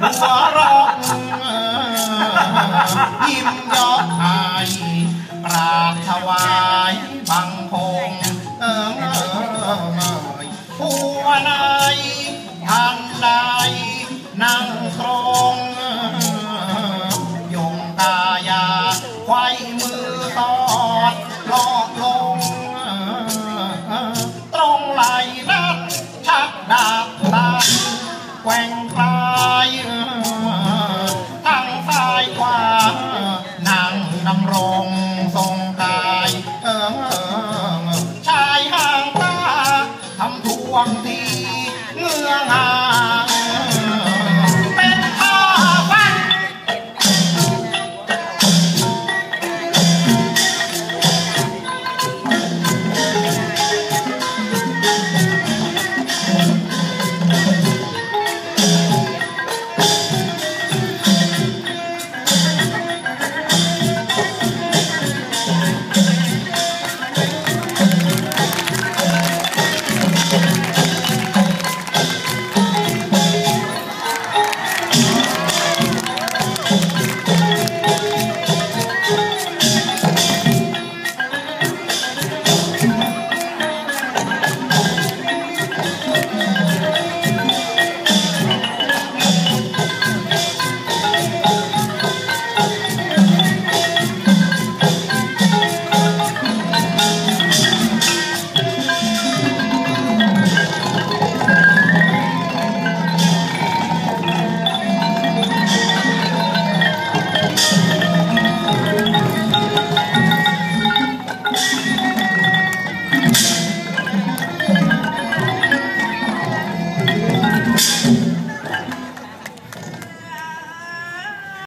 หัวเร้องยิ้มยอกอายกราบถวายบังคงเออเออเอยผู้นายทันใดนั่งตรงยงกายาไขว้มือตอดลอ แกว่งคลายทั้งซ้ายขวานางดำรงทรงกายเออชายห่างตาทำทวงทีเงื้องา